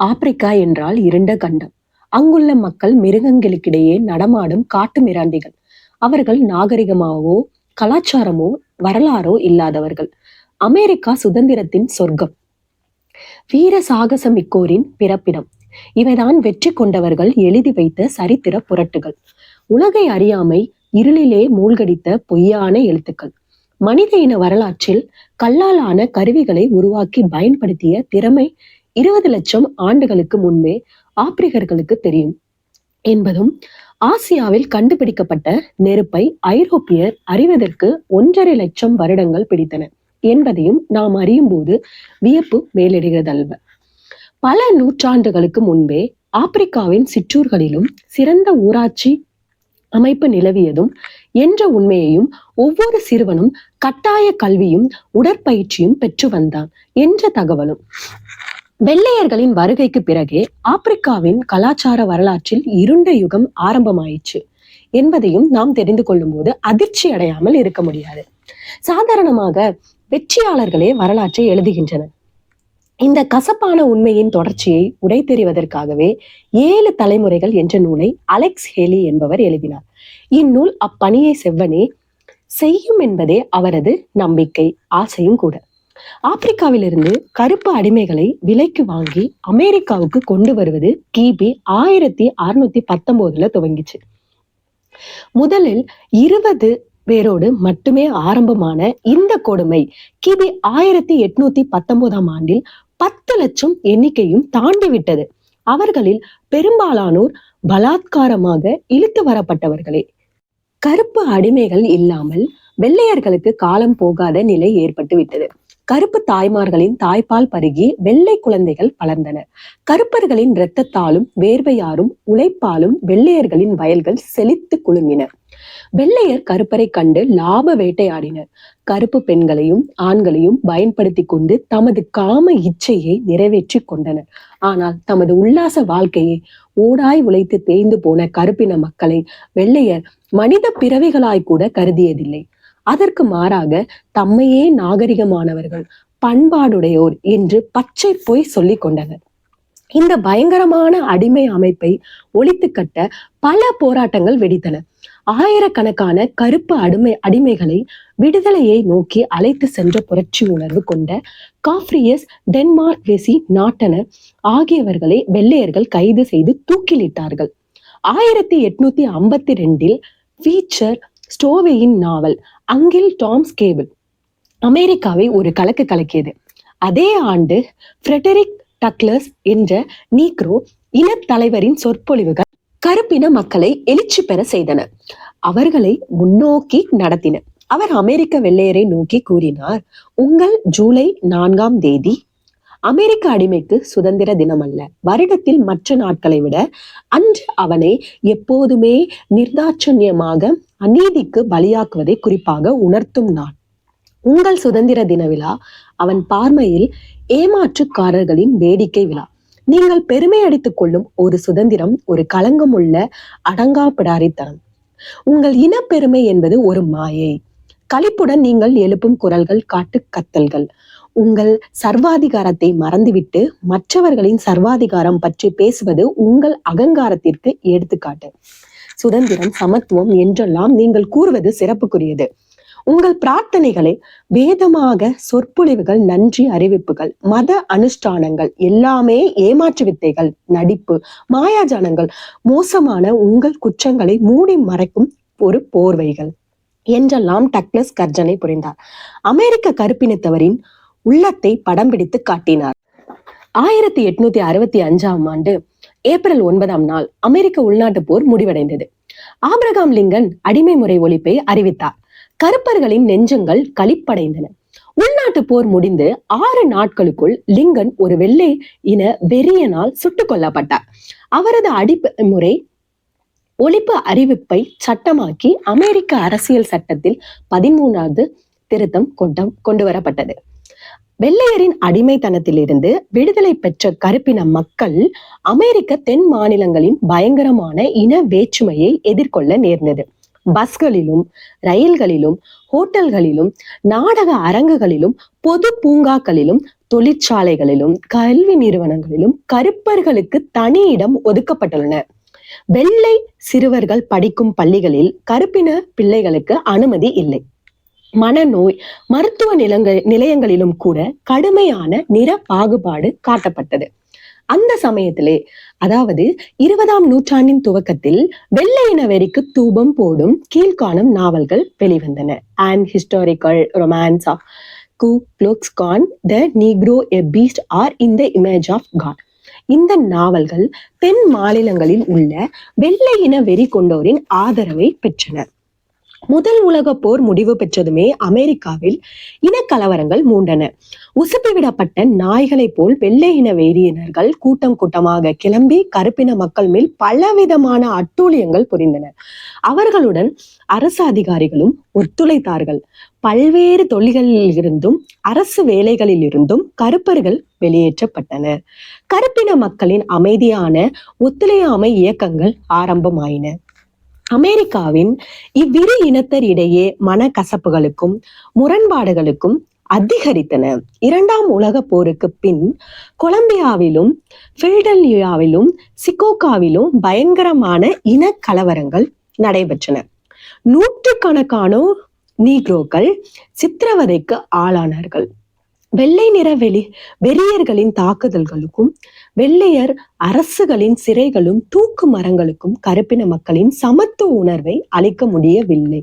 Africa என்றால் இருண்ட கண்டம். அங்குள்ள மக்கள் மிருகங்களுக்கிடையே நடமாடும் காட்டு மிராண்டிகள். அவர்கள் நாகரிகமாகவோ கலாச்சாரமோ வரலாறோ இல்லாதவர்கள். அமெரிக்கா சுதந்திரத்தின் சொர்க்கம். வீர சாகசமிக்கோரின் பிறப்பிடம். இவைதான் வெற்றி கொண்டவர்கள் எழுதி வைத்த சரித்திர புரட்டுகள். உலகை அறியாமை இருளிலே மூழ்கடித்த பொய்யான எழுத்துக்கள். மனித இன வரலாற்றில் கல்லாலான கருவிகளை உருவாக்கி பயன்படுத்திய திறமை இருபது லட்சம் ஆண்டுகளுக்கு முன்பே ஆப்பிரிக்கர்களுக்கு தெரியும். என்பதும் ஆசியாவில் கண்டுபிடிக்கப்பட்ட நெருப்பை ஐரோப்பியர் அறிவதற்கு ஒன்றரை லட்சம் வருடங்கள் பிடித்தன என்பதையும் நாம் அறியும் போது வியப்பு மேலிடுகிறதல்வ பல நூற்றாண்டுகளுக்கு முன்பே ஆப்பிரிக்காவின் சிற்றூர்களிலும் சிறந்த ஊராட்சி அமைப்பு நிலவியதும் என்ற உண்மையையும் ஒவ்வொரு சிறுவனும் கட்டாய கல்வியும் உடற்பயிற்சியும் பெற்று வந்தான் என்ற தகவலும். வெள்ளையர்களின் வருகைக்கு பிறகே ஆப்பிரிக்காவின் கலாச்சார வரலாற்றில் இருண்ட யுகம் ஆரம்பமாயிற்று என்பதையும் நாம் தெரிந்து கொள்ளும் போது அதிர்ச்சி அடையாமல் இருக்க முடியாது. சாதாரணமாக வெற்றியாளர்களே வரலாற்றை எழுதுகின்றனர். இந்த கசப்பான உண்மையின் தொடர்ச்சியை உடைத்தெறிவதற்காகவே ஏழு தலைமுறைகள் என்ற நூலை அலெக்ஸ் ஹேலி என்பவர் எழுதினார். இந்நூல் அப்பணியை செவ்வனே செய்யும் என்பதே அவரது நம்பிக்கை ஆசையும் கூட. ஆப்பிரிக்காவிலிருந்து கருப்பு அடிமைகளை விலைக்கு வாங்கி அமெரிக்காவுக்கு கொண்டு வருவது கிபி ஆயிரத்தி அறுநூத்தி பத்தொன்பதுல துவங்கிச்சு. முதலில் இருபது பேரோடு மட்டுமே ஆரம்பமான இந்த கொடுமை கிபி ஆயிரத்தி எட்நூத்தி பத்தொன்பதாம் ஆண்டில் பத்து லட்சம் எண்ணிக்கையும் தாண்டி விட்டது அவர்களில் பெரும்பாலானோர் பலாத்காரமாக இழுத்து வரப்பட்டவர்களே. கருப்பு அடிமைகள் இல்லாமல் வெள்ளையர்களுக்கு காலம் போகாத நிலை ஏற்பட்டு விட்டது கருப்பு தாய்மார்களின் தாய்ப்பால் பருகி வெள்ளை குழந்தைகள் வளர்ந்தனர். கருப்பர்களின் இரத்தத்தாலும் வேர்வையாரும் உழைப்பாலும் வெள்ளையர்களின் வயல்கள் செழித்து குலுங்கின. வெள்ளையர் கருப்பரை கண்டு லாப வேட்டையாடினர். கருப்பு பெண்களையும் ஆண்களையும் பயன்படுத்தி கொண்டு தமது காம இச்சையை நிறைவேற்றி கொண்டனர். ஆனால் தமது உல்லாச வாழ்க்கையை ஓடாய் உழைத்து தேய்ந்து போன கருப்பின மக்களை வெள்ளையர் மனித பிறவிகளாய் கூட கருதியதில்லை. அதற்கு மாறாக தம்மையே நாகரிகமானவர்கள் பண்பாடுடையோர் என்று பச்சை போய் சொல்லிக் கொண்டனர். இந்த பயங்கரமான அடிமை அமைப்பை ஒழித்து கட்ட பல போராட்டங்கள் வெடித்தன. ஆயிரக்கணக்கான கருப்பு அடிமை அடிமைகளை விடுதலையை நோக்கி அழைத்து சென்ற புரட்சி உணர்வு கொண்ட காஃப்ரியஸ் டென்மார்க் வெசி நாட்டனர் ஆகியவர்களை வெள்ளையர்கள் கைது செய்து தூக்கிலிட்டார்கள். ஆயிரத்தி எட்நூத்தி ஐம்பத்தி ரெண்டில் ஃபீச்சர் ஸ்டோவேயின் நாவல் அங்கில் டாம்ஸ் கேபிள் அமெரிக்காவை ஒரு கலக்கு கலக்கியது. அதே ஆண்டு ஃப்ரெடரிக் டக்லஸ் என்ற நீக்ரோ இனத்தலைவரின் சொற்பொழிவுகள் கருப்பின மக்களை எழுச்சி பெற செய்தன. அவர்களை முன்னோக்கி நடத்தின. அவர் அமெரிக்க வெள்ளையரை நோக்கி கூறினார் உங்கள் ஜூலை நான்காம் தேதி அமெரிக்க அடிமைக்கு சுதந்திர தினம் அல்ல வருடத்தில் மற்ற நாட்களை விட அன்று அவனை எப்போதுமே நிர்தாட்சண்யமாக அநீதிக்கு பலியாக்குவதை குறிப்பாக உணர்த்தும் நாள். உங்கள் சுதந்திர தின விழா அவன் பார்மையில் ஏமாற்றுக்காரர்களின் வேடிக்கை விழா. நீங்கள் பெருமை அடித்துக் கொள்ளும் ஒரு சுதந்திரம் ஒரு களங்கம் உள்ள அடங்காப்பிடாரித்தனம் உங்கள் இனப்பெருமை என்பது ஒரு மாயை. களிப்புடன் நீங்கள் எழுப்பும் குரல்கள் காட்டு கத்தல்கள். உங்கள் சர்வாதிகாரத்தை மறந்துவிட்டு மற்றவர்களின் சர்வாதிகாரம் பற்றி பேசுவது உங்கள் அகங்காரத்திற்கு எடுத்துக்காட்டு. சுதந்திரம் சமத்துவம் என்றெல்லாம் நீங்கள் கூறுவது சிறப்புக்குரியது. உங்கள் பிரார்த்தனைகளை வேதமாக சொற்பொழிவுகள் நன்றி அறிவிப்புகள் மத அனுஷ்டானங்கள் எல்லாமே ஏமாற்று வித்தைகள் நடிப்பு மாயாஜானங்கள் மோசமான உங்கள் குற்றங்களை மூடி மறைக்கும் ஒரு போர்வைகள் என்றெல்லாம் டக்ளஸ் கர்ஜனை புரிந்தார். அமெரிக்க கருப்பினத்தவரின் உள்ளத்தை படம் பிடித்து காட்டினார். ஆயிரத்தி எட்நூத்தி அறுபத்தி அஞ்சாம் ஆண்டு ஏப்ரல் ஒன்பதாம் நாள் அமெரிக்க உள்நாட்டு போர் முடிவடைந்தது. ஆபிரகாம் லிங்கன் அடிமை முறை ஒழிப்பை அறிவித்தார். கருப்பர்களின் நெஞ்சங்கள் களிப்படைந்தன. உள்நாட்டு போர் முடிந்து ஆறு நாட்களுக்குள் லிங்கன் ஒரு வெள்ளை இன வெறியனால் சுட்டுக் கொல்லப்பட்டார். அவரது அடிமுறை ஒழிப்பு அறிவிப்பை சட்டமாக்கி அமெரிக்க அரசியல் சட்டத்தில் பதிமூணாவது திருத்தம் கொண்ட கொண்டு வரப்பட்டது வெள்ளையரின் அடிமைத்தனத்திலிருந்து விடுதலை பெற்ற கருப்பின மக்கள் அமெரிக்க தென் மாநிலங்களின் பயங்கரமான இன வேற்றுமையை எதிர்கொள்ள நேர்ந்தது. பஸ்களிலும் ரயில்களிலும் ஹோட்டல்களிலும் நாடக அரங்குகளிலும் பொது பூங்காக்களிலும் தொழிற்சாலைகளிலும் கல்வி நிறுவனங்களிலும் கருப்பர்களுக்கு தனி இடம் ஒதுக்கப்பட்டுள்ளன. வெள்ளை சிறுவர்கள் படிக்கும் பள்ளிகளில் கருப்பின பிள்ளைகளுக்கு அனுமதி இல்லை. மனநோய் மருத்துவ நிலங்கள் நிலையங்களிலும் கூட கடுமையான நிற பாகுபாடு காட்டப்பட்டது. அந்த சமயத்திலே அதாவது இருபதாம் நூற்றாண்டின் துவக்கத்தில் வெள்ளை வெறிக்கு தூபம் போடும் கீழ்காணும் நாவல்கள் வெளிவந்தன. And historical romance of Ku Klux Klan the negro a beast or in the image of God இந்த நாவல்கள் தென் மாநிலங்களில் உள்ள வெள்ளை இன வெறி கொண்டோரின் ஆதரவை பெற்றன. முதல் உலக போர் முடிவு பெற்றதுமே அமெரிக்காவில் இனக்கலவரங்கள் மூண்டன. உசுப்பிவிடப்பட்ட நாய்களைப் போல் வெள்ளை இன வேதியினர்கள் கூட்டம் கூட்டமாக கிளம்பி கருப்பின மக்கள் மேல் பலவிதமான அட்டூழியங்கள் புரிந்தனர் அவர்களுடன் அரசு அதிகாரிகளும் ஒத்துழைத்தார்கள். பல்வேறு தொழில்களில் இருந்தும் அரசு வேலைகளில் இருந்தும் கருப்பர்கள் வெளியேற்றப்பட்டனர் கருப்பின மக்களின் அமைதியான ஒத்துழையாமை இயக்கங்கள் ஆரம்பமாயின. அமெரிக்காவின் இவ்விரு இனத்தர் இடையே மனக்கசப்புகளுக்கும் முரண்பாடுகளுக்கும் அதிகரித்தன. இரண்டாம் உலக போருக்கு பின் கொலம்பியாவிலும் பில்டல்யாவிலும் சிகோகாவிலும் பயங்கரமான இன கலவரங்கள் நடைபெற்றன. நூற்றுக்கணக்கானோர் நீக்ரோக்கள் சித்திரவதைக்கு ஆளானார்கள். வெள்ளை நிற வெளி வெறியர்களின் தாக்குதல்களுக்கும் வெள்ளையர் அரசுகளின் சிறைகளும் தூக்கு மரங்களுக்கும் கருப்பின மக்களின் சமத்துவ உணர்வை அளிக்க முடியவில்லை.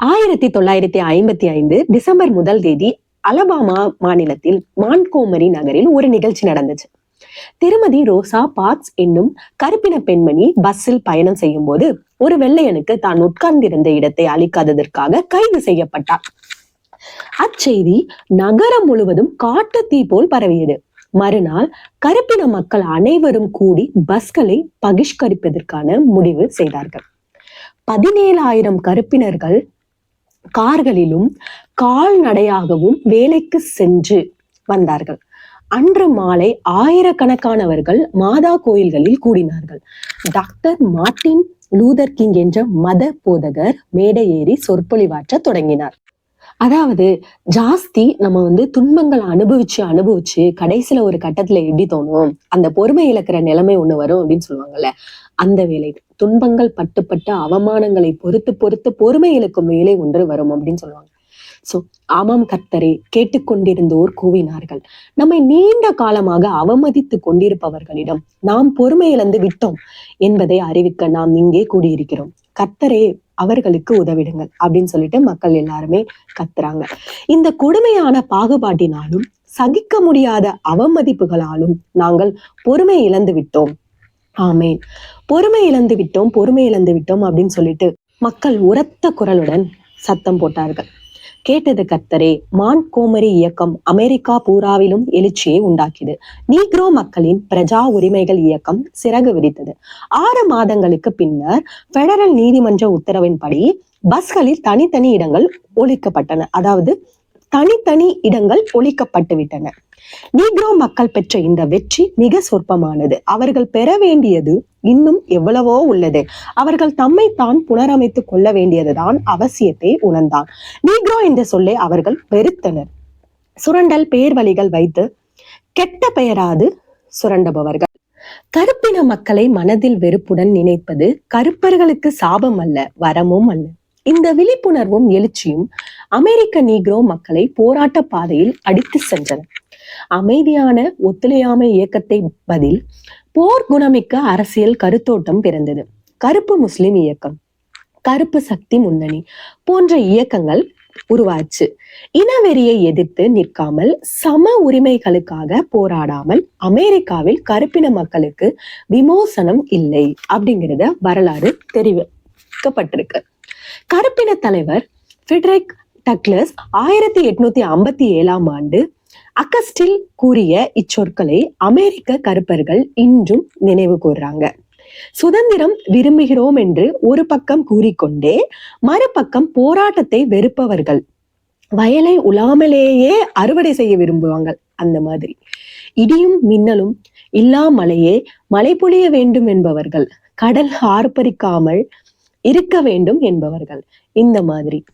ஆயிரத்தி தொள்ளாயிரத்தி ஐம்பத்தி ஐந்து டிசம்பர் முதல் தேதி அலபாமா மாநிலத்தில் மான்கோமரி நகரில் ஒரு நிகழ்ச்சி நடந்துச்சு திருமதி ரோசா பாட்ஸ் என்னும் கருப்பின பெண்மணி பஸ்ஸில் பயணம் செய்யும் போது ஒரு வெள்ளையனுக்கு தான் உட்கார்ந்திருந்த இடத்தை அளிக்காததற்காக கைது செய்யப்பட்டார் அச்செய்தி நகரம் முழுவதும் காட்டு தீ போல் பரவியது. மறுநாள் கருப்பின மக்கள் அனைவரும் கூடி பஸ்களை பகிஷ்கரிப்பதற்கான முடிவு செய்தார்கள். பதினேழாயிரம் கருப்பினர்கள் கார்களிலும் கால்நடையாகவும் வேலைக்கு சென்று வந்தார்கள். அன்று மாலை ஆயிரக்கணக்கானவர்கள் மாதா கோயில்களில் கூடினார்கள். டாக்டர் மார்ட்டின் லூதர் கிங் என்ற மத போதகர் மேடை ஏறி சொற்பொழிவாற்ற தொடங்கினார். அதாவது ஜாஸ்தி நம்ம வந்து துன்பங்களை அனுபவிச்சு அனுபவிச்சு கடைசியில ஒரு கட்டத்துல எப்படி தோணும்? அந்த பொறுமை இழக்கிற நிலைமை ஒண்ணு வரும் அப்படின்னு சொல்லுவாங்கல்ல. அந்த வேலை துன்பங்கள் பட்டு பட்டு அவமானங்களை பொறுத்து பொறுத்து பொறுமை இழக்கும் வேலை ஒன்று வரும் அப்படின்னு சொல்லுவாங்க. சோ ஆமாம் கர்த்தரே கேட்டுக்கொண்டிருந்தோர் கூவினார்கள். நம்மை நீண்ட காலமாக அவமதித்து கொண்டிருப்பவர்களிடம் நாம் பொறுமை இழந்து விட்டோம் என்பதை அறிவிக்க நாம் இங்கே கூடியிருக்கிறோம். கர்த்தரே அவர்களுக்கு உதவிடுங்கள் அப்படின்னு சொல்லிட்டு மக்கள் எல்லாருமே கத்துறாங்க. இந்த கொடுமையான பாகுபாட்டினாலும் சகிக்க முடியாத அவமதிப்புகளாலும் நாங்கள் பொறுமை இழந்து விட்டோம். ஆமேன். பொறுமை இழந்து விட்டோம் பொறுமை இழந்து விட்டோம் அப்படின்னு சொல்லிட்டு மக்கள் உரத்த குரலுடன் சத்தம் போட்டார்கள். கேட்டது கத்தரே மான் கோமரி இயக்கம் அமெரிக்கா பூராவிலும் எழுச்சியை உண்டாக்கியது. நீக்ரோ மக்களின் பிரஜா உரிமைகள் இயக்கம் சிறகு விரித்தது. ஆறு மாதங்களுக்கு பின்னர் பெடரல் நீதிமன்ற உத்தரவின்படி பஸ்களில் தனித்தனி இடங்கள் ஒழிக்கப்பட்டன. அதாவது தனித்தனி இடங்கள் ஒழிக்கப்பட்டுவிட்டன நீக்ரோ மக்கள் பெற்ற இந்த வெற்றி மிக சொற்பமானது. அவர்கள் பெற வேண்டியது இன்னும் எவ்வளவோ உள்ளது. அவர்கள் தம்மை தான் புனரமைத்துக் கொள்ள வேண்டியதுதான் அவசியத்தை உணர்ந்தான். நீக்ரோ என்ற சொல்லை அவர்கள் வெறுத்தனர். சுரண்டல் பேர் வழிகள் வைத்து கெட்ட பெயராது சுரண்டுபவர்கள். கருப்பின மக்களை மனதில் வெறுப்புடன் நினைப்பது கருப்பர்களுக்கு சாபம் அல்ல வரமும் அல்ல. இந்த விழிப்புணர்வும் எழுச்சியும் அமெரிக்க நீக்ரோ மக்களை போராட்ட பாதையில் அடித்து சென்றன. அமைதியான ஒத்துழையாமை இயக்கத்தை பதில் போர் குணமிக்க அரசியல் கருத்தோட்டம் பிறந்தது. கருப்பு முஸ்லிம் இயக்கம் கருப்பு சக்தி முன்னணி போன்ற இயக்கங்கள் உருவாச்சு. இனவெறியை எதிர்த்து நிற்காமல் சம உரிமைகளுக்காக போராடாமல் அமெரிக்காவில் கருப்பின மக்களுக்கு விமோசனம் இல்லை அப்படிங்கிறத வரலாறு தெரிவிக்கப்பட்டிருக்கு. கருப்பின தலைவர் ஃபிட்ரிக் டக்லஸ் ஆயிரத்தி எட்நூத்தி ஐம்பத்தி ஏழாம் ஆண்டு அகஸ்டில் கூறிய இச்சொற்களை அமெரிக்க கருப்பர்கள் இன்றும் நினைவு கூறுறாங்க சுதந்திரம் விரும்புகிறோம் என்று ஒரு பக்கம் கூறிக்கொண்டே மறுபக்கம் போராட்டத்தை வெறுப்பவர்கள் வயலை உலாமலேயே அறுவடை செய்ய விரும்புவாங்க அந்த மாதிரி. இடியும் மின்னலும் இல்லாமலையே மழை பொழிய வேண்டும் என்பவர்கள் கடல் ஆர்ப்பரிக்காமல் இருக்க வேண்டும் என்பவர்கள். இந்த மாதிரி.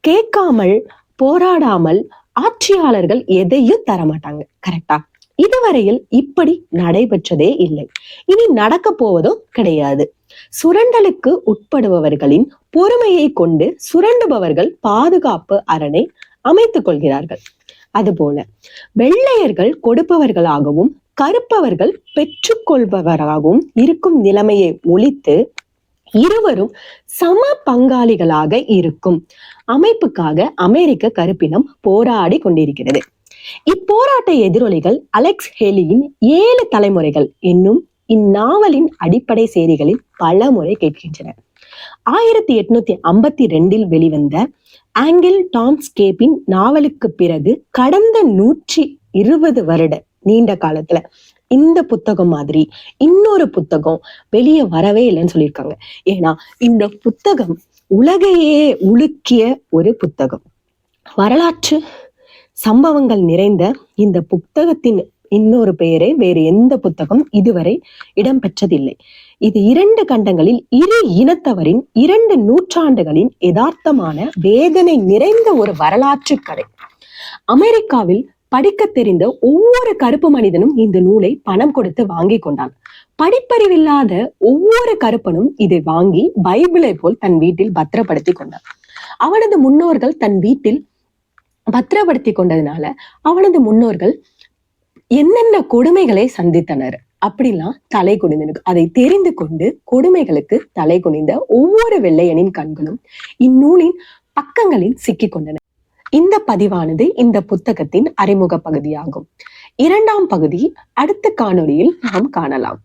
கேட்காமல் போராடாமல் ஆட்சியாளர்கள் எதையும் தரமாட்டாங்க. கரெக்டா இதுவரையில் இப்படி நடைபெற்றதே இல்லை. இனி நடக்க போவதும் கிடையாது. சுரண்டலுக்கு உட்படுபவர்களின் பொறுமையை கொண்டு சுரண்டுபவர்கள் பாதுகாப்பு அரணை அமைத்துக் கொள்கிறார்கள். அதுபோல வெள்ளையர்கள் கொடுப்பவர்களாகவும் கருப்பவர்கள் பெற்றுக்கொள்பவராகவும் இருக்கும் நிலைமையை ஒழித்து இருவரும் சம பங்காளிகளாக இருக்கும். அமைப்புக்காக அமெரிக்க கருப்பினம் போராடி கொண்டிருக்கிறது. இப்போராட்ட எதிரொலிகள் அலெக்ஸ் ஹெலியின் ஏழு தலைமுறைகள் என்னும் இந்நாவலின் அடிப்படை செய்திகளில் பல முறை கேட்கின்றன. ஆயிரத்தி எட்நூத்தி ஐம்பத்தி ரெண்டில் வெளிவந்த ஆங்கிள் டாம்ஸ்கேப்பின் நாவலுக்கு பிறகு கடந்த நூற்றி இருபது வருட நீண்ட காலத்துல இந்த புத்தகம் மாதிரி இன்னொரு புத்தகம் வெளியே வரவே இல்லைன்னு சொல்லியிருக்காங்க. ஏன்னா இந்த புத்தகம் உலகையே உலுக்கிய ஒரு புத்தகம். வரலாற்று சம்பவங்கள் நிறைந்த இந்த புத்தகத்தின் இன்னொரு பெயரே வேறு எந்த புத்தகம் இதுவரை இடம்பெற்றதில்லை. இது இரண்டு கண்டங்களில் இரு இனத்தவரின் இரண்டு நூற்றாண்டுகளின் யதார்த்தமான வேதனை நிறைந்த ஒரு வரலாற்று கதை. அமெரிக்காவில் படிக்க தெரிந்த ஒவ்வொரு கருப்பு மனிதனும் இந்த நூலை பணம் கொடுத்து வாங்கி கொண்டான். படிப்பறிவில்லாத ஒவ்வொரு கருப்பனும் இதை வாங்கி பைபிளை போல் தன் வீட்டில் பத்திரப்படுத்தி கொண்டான். அவனது முன்னோர்கள் தன் வீட்டில் பத்திரப்படுத்தி கொண்டதுனால அவனது முன்னோர்கள் என்னென்ன கொடுமைகளை சந்தித்தனர் அப்படிலாம் தலை குனிந்தனுக்கு அதை தெரிந்து கொண்டு கொடுமைகளுக்கு தலை குனிந்த ஒவ்வொரு வெள்ளையனின் கண்களும் இந்நூலின் பக்கங்களில் சிக்கிக்கொண்டன இந்த பதிவானது இந்த புத்தகத்தின் அறிமுக பகுதியாகும். இரண்டாம் பகுதி அடுத்த காணொளியில் நாம் காணலாம்.